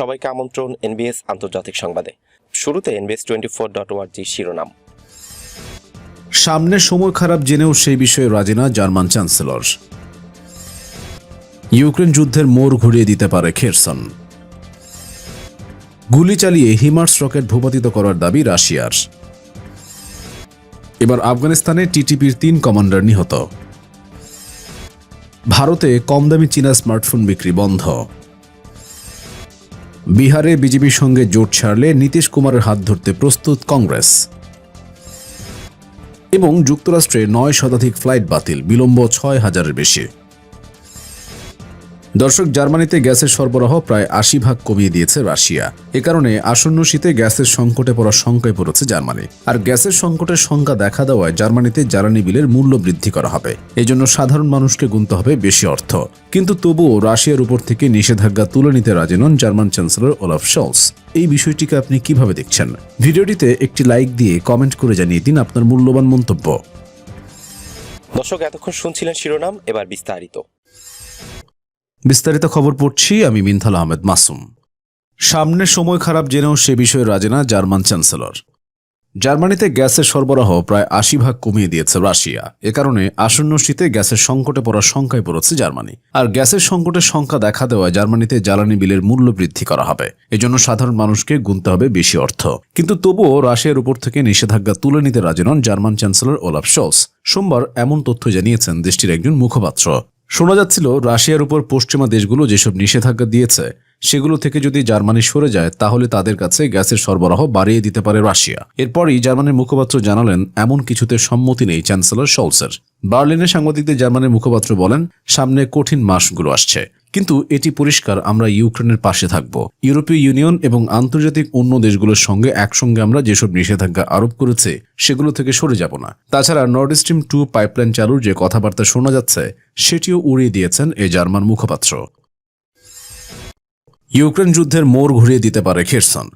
সবাইকে আমন্ত্রণ এনবিএস আন্তর্জাতিক সংবাদে। শুরুতে এনবিএস টোয়েন্টি ফোর ডট ওয়ার্জি শিরোনাম। সামনে সময় খারাপ জেনেও সেই বিষয়ে রাজি না জার্মান চ্যান্সেলর। ইউক্রেন যুদ্ধের মোড় ঘুরিয়ে দিতে পারে খেরসন। গুলি চালিয়ে হিমার্স রকেট ভূপাতিত করার দাবি রাশিয়ার। এবার আফগানিস্তানে টিটিপির তিন কমান্ডার নিহত। ভারতে কম দামি চীনা স্মার্টফোন বিক্রি বন্ধ। বিহারে বিজেপির সঙ্গে জোট ছাড়লে নীতিশ কুমারের হাত ধরতে প্রস্তুত কংগ্রেস। এবং যুক্তরাষ্ট্রে নয় শতাধিক ফ্লাইট বাতিল, বিলম্ব ছয় হাজারের বেশি। দর্শক, জার্মানিতে গ্যাসের সরবরাহ প্রায় আশি ভাগ কমিয়ে দিয়েছে রাশিয়া। এ কারণে আসন্ন শীতে গ্যাসের সংকটে পড়ার শঙ্কায় পড়েছে জার্মানি। আর গ্যাসের সংকটের সংখ্যা দেখা দেওয়ায় জার্মানিতে জ্বালানি বিলের মূল্য বৃদ্ধি করা হবে। এজন্য সাধারণ মানুষকে গুনতে হবে বেশি অর্থ। কিন্তু তবুও রাশিয়ার উপর থেকে নিষেধাজ্ঞা তুলে নিতে রাজি নন জার্মান চ্যান্সেলর ওলাফ শলস। এই বিষয়টিকে আপনি কীভাবে দেখছেন? ভিডিওটিতে একটি লাইক দিয়ে কমেন্ট করে জানিয়ে দিন আপনার মূল্যবান মন্তব্য। দর্শক, এতক্ষণ শুনছিলেন শিরোনাম, এবার বিস্তারিত। বিস্তারিত খবর পড়ছি আমি মিনথাল আহমেদ মাসুম। সামনে সময় খারাপ জেনেও সে বিষয়ে রাজে না জার্মান চ্যান্সেলর। জার্মানিতে গ্যাসের সরবরাহ প্রায় আশি ভাগ কমিয়ে দিয়েছে রাশিয়া। এ কারণে আসন্ন শীতে গ্যাসের সংকটে পড়ার সংখ্যায় পড়েছে জার্মানি। আর গ্যাসের সংকটের সংখ্যা দেখা দেওয়ায় জার্মানিতে জ্বালানি বিলের মূল্য বৃদ্ধি করা হবে। এজন্য সাধারণ মানুষকে গুনতে হবে বেশি অর্থ। কিন্তু তবুও রাশিয়ার উপর থেকে নিষেধাজ্ঞা তুলে নিতে রাজি নন জার্মান চ্যান্সেলর ওলাফ শলস। সোমবার এমন তথ্য জানিয়েছেন দেশটির একজন মুখপাত্র। শোনা যাচ্ছিল রাশিয়ার উপর পশ্চিমা দেশগুলো যেসব নিষেধাজ্ঞা দিয়েছে, সেগুলো থেকে যদি জার্মানি সরে যায়, তাহলে তাদের কাছে গ্যাসের সরবরাহ বাড়িয়ে দিতে পারে রাশিয়া। এরপরই জার্মানির মুখপাত্র জানালেন, এমন কিছুতে সম্মতি নেই চ্যান্সেলর শলসের। বার্লিনের সাংবাদিকদের জার্মানির মুখপাত্র বলেন, সামনে কঠিন মাসগুলো আসছে। কিন্তু এটি পরিষ্কার, আমরা ইউক্রেনের পাশে থাকব। ইউরোপীয় ইউনিয়ন এবং আন্তর্জাতিক অন্য দেশগুলোর সঙ্গে একসঙ্গে আমরা যেসব নিষেধাজ্ঞা আরোপ করেছে, সেগুলো থেকে সরে যাব না। তাছাড়া নর্থ স্ট্রিম টু পাইপলাইন চালুর যে কথাবার্তা শোনা যাচ্ছে, সেটিও উড়িয়ে দিয়েছেন এই জার্মান মুখপাত্র। ইউক্রেন যুদ্ধের মোড় ঘুরিয়ে দিতে পারে খেরসন।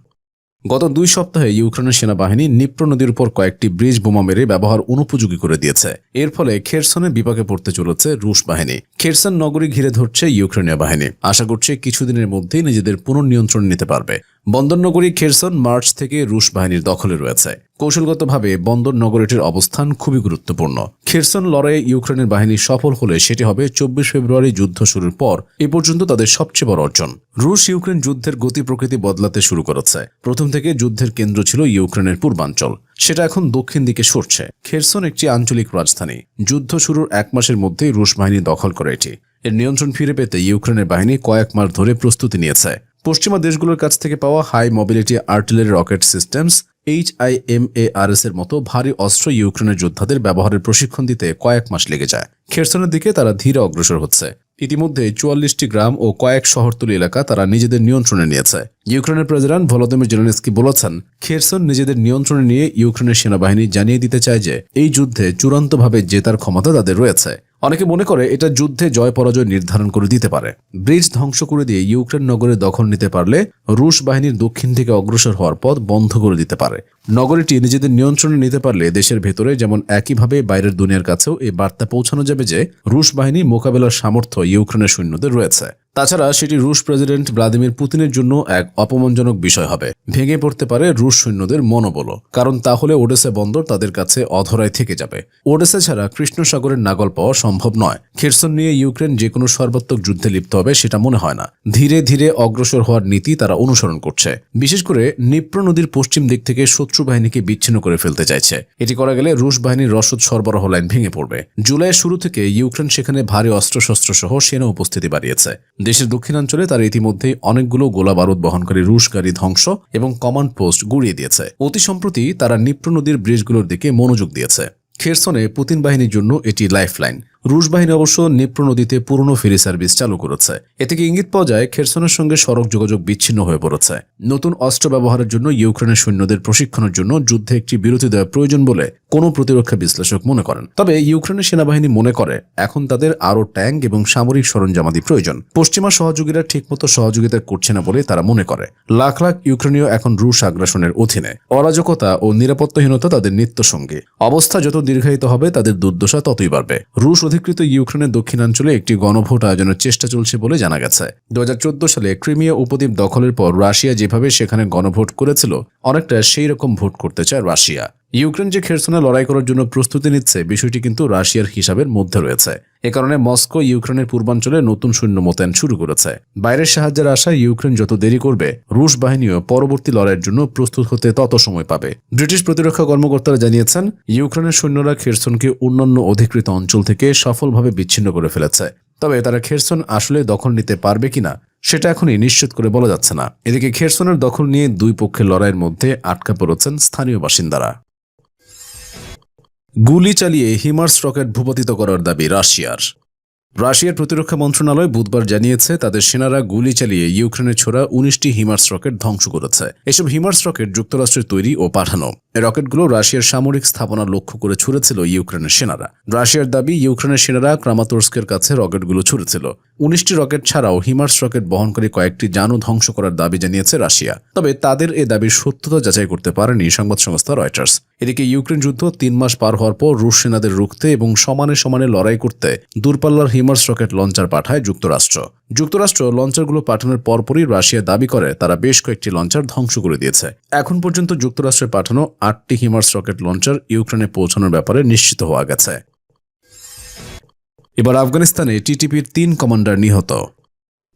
গত দুই সপ্তাহে ইউক্রেনের সেনাবাহিনী নিপ্র নদীর উপর কয়েকটি ব্রিজ বোমা মেরে ব্যবহার অনুপযোগী করে দিয়েছে। এর ফলে খেরসনের বিপাকে পড়তে চলেছে রুশ বাহিনী। খেরসন নগরী ঘিরে ধরছে ইউক্রেনীয় বাহিনী। আশা করছে কিছুদিনের মধ্যেই নিজেদের পুনর্নিয়ন্ত্রণ নিতে পারবে। বন্দর নগরী খেরসন মার্চ থেকে রুশ বাহিনীর দখলে রয়েছে। কৌশলগতভাবে বন্দর নগরীটির অবস্থান খুবই গুরুত্বপূর্ণ। খেরসন লড়াইয়ে ইউক্রেনের বাহিনী সফল হলে সেটি হবে চব্বিশ ফেব্রুয়ারি যুদ্ধ শুরুর পর এ পর্যন্ত তাদের সবচেয়ে বড় অর্জন। রুশ ইউক্রেন যুদ্ধের গতি প্রকৃতি বদলাতে শুরু করেছে। প্রথম থেকে যুদ্ধের কেন্দ্র ছিল ইউক্রেনের পূর্বাঞ্চল। সেটা এখন দক্ষিণ দিকে সরছে। খেরসন একটি আঞ্চলিক রাজধানী। যুদ্ধ শুরুর এক মাসের মধ্যেই রুশ বাহিনী দখল করে এটি। এর নিয়ন্ত্রণ ফিরে পেতে ইউক্রেনের বাহিনী কয়েক মাস ধরে প্রস্তুতি নিয়েছে। পশ্চিমা দেশগুলোর কাছ থেকে পাওয়া high mobility artillery rocket systems H I M A R S এর মতো ভারী অস্ত্র ইউক্রেনের যোদ্ধাদের ব্যবহারের প্রশিক্ষণ দিতে কয়েক মাস লেগে যায়। খেরসনের দিকে তারা ধীরে অগ্রসর হচ্ছে। ইতিমধ্যে চুয়াল্লিশটি গ্রাম ও কয়েক শহরতলি এলাকা তারা নিজেদের নিয়ন্ত্রণে নিয়েছে। ইউক্রেনের প্রেসিডেন্ট ভলোদিমির জেলেনস্কি বলেছেন, খেরসন নিজেদের নিয়ন্ত্রণে নিয়ে ইউক্রেনের সেনাবাহিনী জানিয়ে দিতে চায় যে, এই যুদ্ধে চূড়ান্তভাবে জেতার ক্ষমতা তাদের রয়েছে। অনেকে মনে করে এটা যুদ্ধে জয় পরাজয় নির্ধারণ করে দিতে পারে। ব্রিজ ধ্বংস করে দিয়ে ইউক্রেন নগরে দখল নিতে পারলে রুশ বাহিনীর দক্ষিণ থেকে অগ্রসর হওয়ার পথ বন্ধ করে দিতে পারে। নগরীটি নিজেদের নিয়ন্ত্রণে নিতে পারলে দেশের ভেতরে যেমন একইভাবে বাইরের দুনিয়ার কাছেও এই বার্তা পৌঁছানো যাবে যে রুশ বাহিনী মোকাবেলার সামর্থ্য ইউক্রেনের সৈন্যদের রয়েছে। তাছাড়া সেটি রুশ প্রেসিডেন্ট ভ্লাদিমির পুতিনের জন্য এক অপমানজনক বিষয় হবে। ভেঙে পড়তে পারে রুশ সৈন্যদের মনোবল কারণ তাহলে ওডেসা বন্দর তাদের কাছে অধরায় থেকে যাবে। ওডেসা ছাড়া কৃষ্ণ সাগরের নাগল পাওয়া সম্ভব নয়। খেরসন নিয়ে ইউক্রেন যে কোনো সর্বাত্মক যুদ্ধে লিপ্ত হবে সেটা মনে হয় না। ধীরে ধীরে অগ্রসর হওয়ার নীতি তারা অনুসরণ করছে। বিশেষ করে নিপ্র নদীর পশ্চিম দিক থেকে শত্রু বাহিনীকে বিচ্ছিন্ন করে ফেলতে চাইছে। এটি করা গেলে রুশ বাহিনীর রসদ সরবরাহ লাইন ভেঙে পড়বে। জুলাইয়ের শুরু থেকে ইউক্রেন সেখানে ভারী অস্ত্রশস্ত্র সহ সেনা উপস্থিতি বাড়িয়েছে। দেশের দক্ষিণাঞ্চলে তারা ইতিমধ্যেই অনেকগুলো গোলা বারুদ বহনকারী রুশ গাড়ি ধ্বংস এবং কমান্ড পোস্ট গুড়িয়ে দিয়েছে। অতি সম্প্রতি তারা নিপ্র নদীর ব্রিজগুলোর দিকে মনোযোগ দিয়েছে। খেরসনে পুতিন বাহিনীর জন্য এটি লাইফলাইন। রুশ বাহিনী অবশ্য নিপ্র নদীতে পুরনো ফেরি সার্ভিস চালু করেছে। এ থেকে ইঙ্গিত পাওয়া যায় খেরসনের সঙ্গে সড়ক যোগাযোগ বিচ্ছিন্ন হয়ে পড়েছে। নতুন অস্ত্র ব্যবহারের জন্য ইউক্রেনের সৈন্যদের প্রশিক্ষণের জন্য যুদ্ধে একটি বিরতি দেওয়া প্রয়োজন বলে কোনো প্রতিরক্ষা বিশ্লেষক মনে করেন। তবে ইউক্রেনের সেনাবাহিনী মনে করে, এখন তাদের আরও ট্যাঙ্ক এবং সামরিক সরঞ্জামাদি প্রয়োজন। পশ্চিমা সহযোগীরা ঠিকমতো সহযোগিতা করছে না বলে তারা মনে করে। লাখ লাখ ইউক্রেনীয় এখন রুশ আগ্রাসনের অধীনে। অরাজকতা ও নিরাপত্তাহীনতা তাদের নিত্য সঙ্গী অবস্থা যত দীর্ঘায়িত হবে, তাদের দুর্দশা ততই বাড়বে। রুশ অধিকৃত ইউক্রেনের দক্ষিণাঞ্চলে একটি গণভোট আয়োজনের চেষ্টা চলছে বলে জানা গেছে। দু হাজার চোদ্দ সালে ক্রিমিয়া উপদ্বীপ দখলের পর রাশিয়া যেভাবে সেখানে গণভোট করেছিল, অনেকটা সেই রকম ভোট করতে চায় রাশিয়া। ইউক্রেন যে খেরসোনা লড়াই করার জন্য প্রস্তুতি নিচ্ছে, বিষয়টি কিন্তু রাশিয়ার হিসাবের মধ্যে রয়েছে। এ কারণে মস্কো ইউক্রেনের পূর্বাঞ্চলে নতুন সৈন্য মোতায়েন শুরু করেছে। বাইরের সাহায্যের আশায় ইউক্রেন যত দেরি করবে, রুশ বাহিনীও পরবর্তী লড়াইয়ের জন্য প্রস্তুত হতে তত সময় পাবে। ব্রিটিশ প্রতিরক্ষা কর্মকর্তারা জানিয়েছেন, ইউক্রেনের সৈন্যরা খেরসনকে অন্যান্য অধিকৃত অঞ্চল থেকে সফলভাবে বিচ্ছিন্ন করে ফেলেছে। তবে তারা খেরসন আসলে দখল নিতে পারবে কিনা, সেটা এখনই নিশ্চিত করে বলা যাচ্ছে না। এদিকে খেরসনের দখল নিয়ে দুই পক্ষের লড়াইয়ের মধ্যে আটকা পড়েছেন স্থানীয় বাসিন্দারা। গুলি চালিয়ে হিমার্স রকেট ভূপাতিত করার দাবি রাশিয়ার। রাশিয়ার প্রতিরক্ষা মন্ত্রণালয় বুধবার জানিয়েছে, তাদের সেনারা গুলি চালিয়ে ইউক্রেনে ছোড়া উনিশটি হিমার্স রকেট ধ্বংস করেছে। এসব হিমার্স রকেট যুক্তরাষ্ট্রের তৈরি ও পাঠানো। রকেটগুলো রাশিয়ার সামরিক স্থাপনা লক্ষ্য করে ছুড়েছিল ইউক্রেনের সেনারা। রাশিয়ার দাবি, ইউক্রেনের সেনারা ক্রামাতোর্স্কের কাছে রকেটগুলো ছুড়েছিল। উনিশটি রকেট ছাড়াও হিমার্স রকেট বহনকারী কয়েকটি যানও ধ্বংস করার দাবি জানিয়েছে রাশিয়া। তবে তাদের এ দাবির সত্যতা যাচাই করতে পারেনি সংবাদ সংস্থা রয়টার্স। এদিকে ইউক্রেন যুদ্ধ তিন মাস পার হওয়ার পর রুশ সেনাদের রুখতে এবং সমানে সমানে লড়াই করতে দূরপাল্লার হিমার্স রকেট লঞ্চার পাঠায় যুক্তরাষ্ট্র। যুক্তরাষ্ট্র লঞ্চারগুলো পাঠানোর পরপরই রাশিয়া দাবি করে, তারা বেশ কয়েকটি লঞ্চার ধ্বংস করে দিয়েছে। এখন পর্যন্ত যুক্তরাষ্ট্রের পাঠানো আটটি হিমার্স রকেট লঞ্চার ইউক্রেনে পৌঁছানোর ব্যাপারে নিশ্চিত হওয়া গেছে। এবার আফগানিস্তানে টিটিপির তিন কমান্ডার নিহত।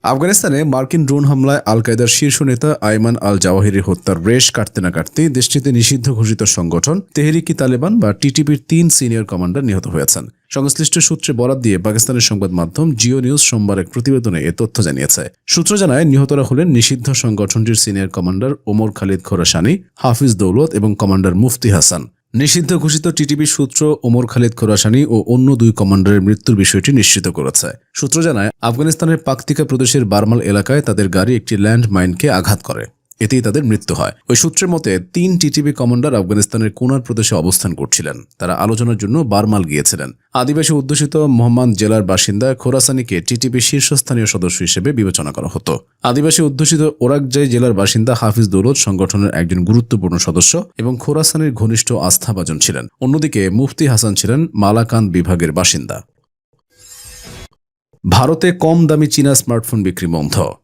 আফগানিস্তানে মার্কিন ড্রোন হামলায় আল কায়দার শীর্ষ নেতা আইমান আল জাওয়াহিরি হত্যার রেশ কাটতে না কাটতে দেশটিতে নিষিদ্ধ ঘোষিত সংগঠন তেহরিকি তালেবান বা টিটিপির তিন সিনিয়র কমান্ডার নিহত হয়েছেন। সংশ্লিষ্ট সূত্রে বরাত দিয়ে পাকিস্তানের সংবাদ মাধ্যম জিও নিউজ সোমবার এক প্রতিবেদনে এ তথ্য জানিয়েছে। সূত্র জানায়, নিহতরা হলেন নিষিদ্ধ সংগঠনটির সিনিয়র কমান্ডার ওমর খালিদ খোরাসানি, হাফিজ দৌলত এবং কমান্ডার মুফতি হাসান। নিষিদ্ধ ঘোষিত টিটিপি সূত্র ওমর খালিদ খোরাসানি ও অন্য দুই কমান্ডারের মৃত্যুর বিষয়টি নিশ্চিত করেছে। সূত্র জানায়, আফগানিস্তানের পাকতিকা প্রদেশের বার্মাল এলাকায় তাদের গাড়ি একটি ল্যান্ড মাইনকে আঘাত করে। এতেই তাদের মৃত্যু হয়। ওই সূত্রের মতে, তিন টিটিপি কমান্ডার আফগানিস্তানের কোনার প্রদেশে অবস্থান করছিলেন। তারা আলোচনার জন্য বারমাল গিয়েছিলেন। আদিবাসী অধ্যুষিত মোহাম্মদ জেলার বাসিন্দা খোরাসানিকে টিটিপি শীর্ষস্থানীয় সদস্য হিসেবে বিবেচনা করা হতো। আদিবাসী অধ্যুষিত ওরাকজাই জেলার বাসিন্দা হাফিজ দৌলত সংগঠনের একজন গুরুত্বপূর্ণ সদস্য এবং খোরাসানের ঘনিষ্ঠ আস্থাভাজন ছিলেন। অন্যদিকে, মুফতি হাসান ছিলেন মালাকান বিভাগের বাসিন্দা। ভারতে কম দামি চীনা স্মার্টফোন বিক্রি বন্ধ।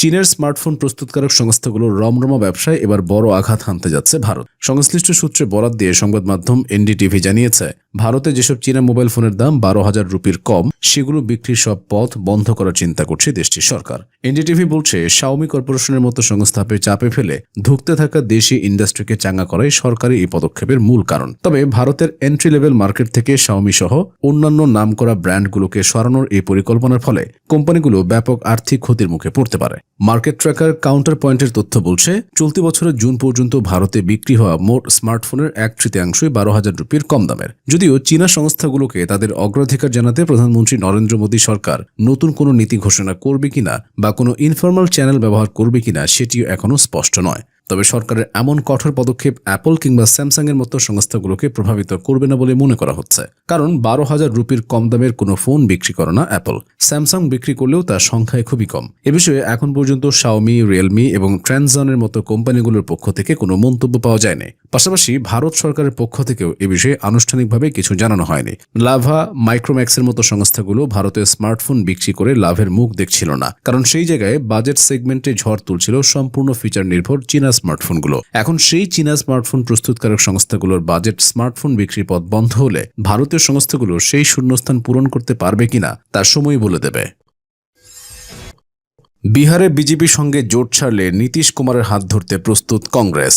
চীনের স্মার্টফোন প্রস্তুতকারক সংস্থাগুলোর রমরমা ব্যবসায় এবার বড় আঘাত হানতে যাচ্ছে ভারত। সংশ্লিষ্ট সূত্রে বরাদ দিয়ে সংবাদ মাধ্যম এনডিটিভি জানিয়েছে ভারতে যেসব চীনা মোবাইল ফোনের দাম বারো হাজার রুপির কম, সেগুলো বিক্রির সব পথ বন্ধ করার চিন্তা করছে দেশটির সরকার। এনডিটিভি বলছে শাওমি কর্পোরেশনের মতো সংস্থাপে চাপে ফেলে ধুঁকতে থাকা দেশি ইন্ডাস্ট্রিকে চাঙ্গা করাই সরকারি এই পদক্ষেপের মূল কারণ। তবে ভারতের এন্ট্রি লেভেল মার্কেট থেকে শাওমি সহ অন্যান্য নাম নামকরা ব্র্যান্ডগুলোকে সরানোর এই পরিকল্পনার ফলে কোম্পানিগুলো ব্যাপক আর্থিক ক্ষতির মুখে পড়তে পারে। মার্কেট ট্র্যাকার কাউন্টার পয়েন্টের তথ্য বলছে, চলতি বছরের জুন পর্যন্ত ভারতে বিক্রি হওয়া মোট স্মার্টফোনের এক তৃতীয়াংশই বারো হাজার রুপির কম দামের। যদিও চীনা সংস্থাগুলোকে তাদের অগ্রাধিকার জানাতে প্রধানমন্ত্রী নরেন্দ্র মোদী সরকার নতুন কোনো নীতি ঘোষণা করবে কিনা বা কোনো ইনফর্মাল চ্যানেল ব্যবহার করবে কিনা সেটিও এখনও স্পষ্ট নয়। তবে সরকারের এমন কঠোর পদক্ষেপ অ্যাপল কিংবা স্যামসাং এর মতো সংস্থাগুলোকে প্রভাবিত করবে না বলে মনে করা হচ্ছে। কারণ বারো হাজার রুপির কম দামের কোনো ফোন বিক্রি করে না অ্যাপল। স্যামসাং বিক্রি করলেও তার সংখ্যায় খুবই কম। এ বিষয়ে এখন পর্যন্ত শাওমি, রিয়েলমি এবং ট্রানজনের মতো কোম্পানিগুলোর পক্ষ থেকে কোনো মন্তব্য পাওয়া যায়নি। পাশাপাশি ভারত সরকারের পক্ষ থেকেও এ বিষয়ে আনুষ্ঠানিকভাবে কিছু জানানো হয়নি। লাভা, মাইক্রোম্যাক্সের মতো সংস্থাগুলো ভারতে স্মার্টফোন বিক্রি করে লাভের মুখ দেখছিল না। কারণ সেই জায়গায় বাজেট সেগমেন্টে ঝড় তুলছিল সম্পূর্ণ ফিচার নির্ভর চীনা স্মার্টফোনগুলো। এখন সেই চীনা স্মার্টফোন প্রস্তুতকারক সংস্থাগুলোর বাজেট স্মার্টফোন বিক্রি পথ বন্ধ হলে ভারতীয় সংস্থাগুলো সেই শূন্যস্থান পূরণ করতে পারবে কিনা, তার সময় বলে দেবে। বিহারে বিজেপির সঙ্গে জোট ছাড়লে নীতিশ কুমারের হাত ধরতে প্রস্তুত কংগ্রেস।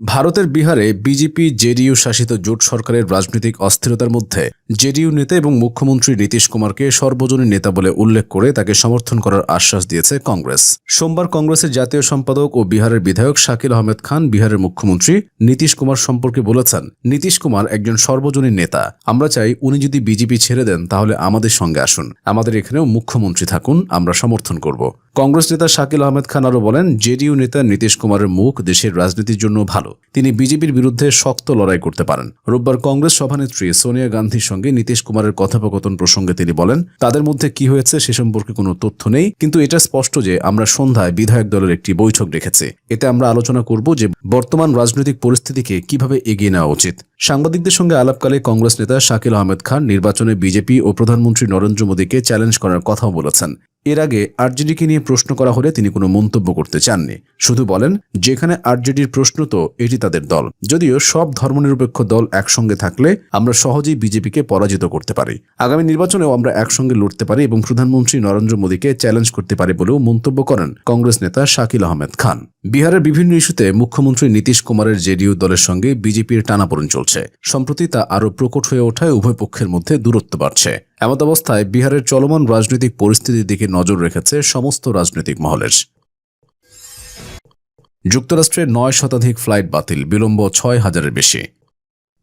ভারতের বিহারে বিজেপি, জেডিইউ শাসিত জোট সরকারের রাজনৈতিক অস্থিরতার মধ্যে জেডিইউ নেতা এবং মুখ্যমন্ত্রী নীতিশ কুমারকে সর্বজনীন নেতা বলে উল্লেখ করে তাকে সমর্থন করার আশ্বাস দিয়েছে কংগ্রেস। সোমবার কংগ্রেসের জাতীয় সম্পাদক ও বিহারের বিধায়ক শাকিল আহমেদ খান বিহারের মুখ্যমন্ত্রী নীতিশ কুমার সম্পর্কে বলেছেন, নীতিশ কুমার একজন সর্বজনীন নেতা। আমরা চাই উনি যদি বিজেপি ছেড়ে দেন, তাহলে আমাদের সঙ্গে আসুন। আমাদের এখানেও মুখ্যমন্ত্রী থাকুন, আমরা সমর্থন করব। কংগ্রেস নেতা শাকিল আহমেদ খান আরও বলেন, জেডিইউ নেতা নীতিশ কুমারের মুখ দেশের রাজনীতির জন্য ভালো। তিনি বিজেপির বিরুদ্ধে শক্ত লড়াই করতে পারেন। রোববার কংগ্রেস সভানেত্রী সোনিয়া গান্ধীর সঙ্গে নীতিশ কুমারের কথোপকথন প্রসঙ্গে তিনি বলেন, তাদের মধ্যে কি হয়েছে সে সম্পর্কে কোনো তথ্য নেই, কিন্তু এটা স্পষ্ট যে আমরা সন্ধ্যায় বিধায়ক দলের একটি বৈঠক রেখেছি। এতে আমরা আলোচনা করব যে বর্তমান রাজনৈতিক পরিস্থিতিকে কীভাবে এগিয়ে নেওয়া উচিত। সাংবাদিকদের সঙ্গে আলাপকালে কংগ্রেস নেতা শাকিল আহমেদ খান নির্বাচনে বিজেপি ও প্রধানমন্ত্রী নরেন্দ্র মোদীকে চ্যালেঞ্জ করার কথাও বলেছেন। এর আগে আরজেডিকে নিয়ে প্রশ্ন করা হলে তিনি কোনো মন্তব্য করতে চাননি। শুধু বলেন, যেখানে আরজেডির প্রশ্ন তো এটি তাদের দল। যদিও সব ধর্মনিরপেক্ষ দল একসঙ্গে থাকলে আমরা সহজেই বিজেপিকে পরাজিত করতে পারি। আগামী নির্বাচনেও আমরা একসঙ্গে লড়তে পারি এবং প্রধানমন্ত্রী নরেন্দ্র মোদীকে চ্যালেঞ্জ করতে পারি বলেও মন্তব্য করেন কংগ্রেস নেতা শাকিল আহমেদ খান। বিহারের বিভিন্ন ইস্যুতে মুখ্যমন্ত্রী নীতিশ কুমারের জেডিইউ দলের সঙ্গে বিজেপির টানাপোড়েন চলছে। সম্প্রতি তা আরও প্রকট হয়ে ওঠায় উভয় পক্ষের মধ্যে দূরত্ব বাড়ছে। এমত অবস্থায় বিহারের চলমান রাজনৈতিক পরিস্থিতির দিকে নজর রেখেছে সমস্ত রাজনৈতিক মহলের। যুক্তরাষ্ট্রে নয় শতাধিক ফ্লাইট বাতিল, বিলম্ব ছয় হাজারের বেশি।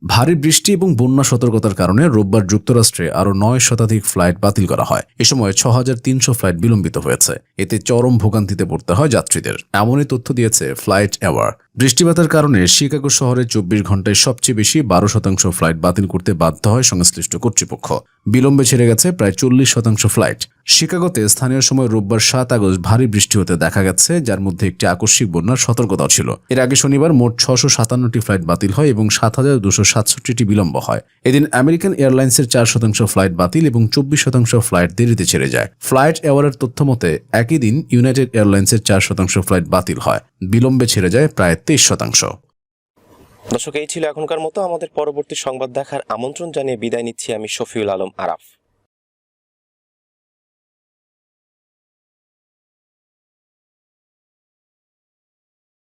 ভারী বৃষ্টি এবং বন্যা সতর্কতার কারণে রোববার যুক্তরাষ্ট্রে আরও নয় শতাধিক ফ্লাইট বাতিল করা হয়। এ সময় ছ হাজার তিনশো ফ্লাইট বিলম্বিত হয়েছে। এতে চরম ভোগান্তিতে পড়তে হয় যাত্রীদের। এমনই তথ্য দিয়েছে ফ্লাইট অ্যাওয়ার। বৃষ্টিপাতের কারণে শিকাগো শহরে চব্বিশ ঘন্টায় সবচেয়ে বেশি বারো শতাংশ ফ্লাইট বাতিল করতে বাধ্য হয় সংশ্লিষ্ট কর্তৃপক্ষ। বিলম্বে ছেড়ে গেছে প্রায় চল্লিশ শতাংশ ফ্লাইট। শিকাগোতে স্থানীয় সময় রোববার সাত আগস্ট ভারী বৃষ্টি হতে দেখা গেছে, যার মধ্যে একটি আকস্মিক বন্যার সতর্কতাও ছিল। এর আগে শনিবার মোট ছশো সাতান্নটি ফ্লাইট বাতিল হয় এবং সাত হাজার দুশো সাতষট্টিটি বিলম্ব হয়। এদিন আমেরিকান এয়ারলাইন্সের চার শতাংশ ফ্লাইট বাতিল এবং চব্বিশ শতাংশ ফ্লাইট দেরিতে ছেড়ে যায়। ফ্লাইট অ্যাওয়ারের তথ্য মতে, একই দিন ইউনাইটেড এয়ারলাইন্সের চার শতাংশ ফ্লাইট বাতিল হয়। বিলম্বে ছেড়ে যায় প্রায় তেইশ শতাংশ। দর্শক, এই ছিল এখনকার মতো। আমাদের পরবর্তী সংবাদ দেখার আমন্ত্রণ জানিয়ে বিদায় নিচ্ছি আমি শফিউল আলম আরাফ।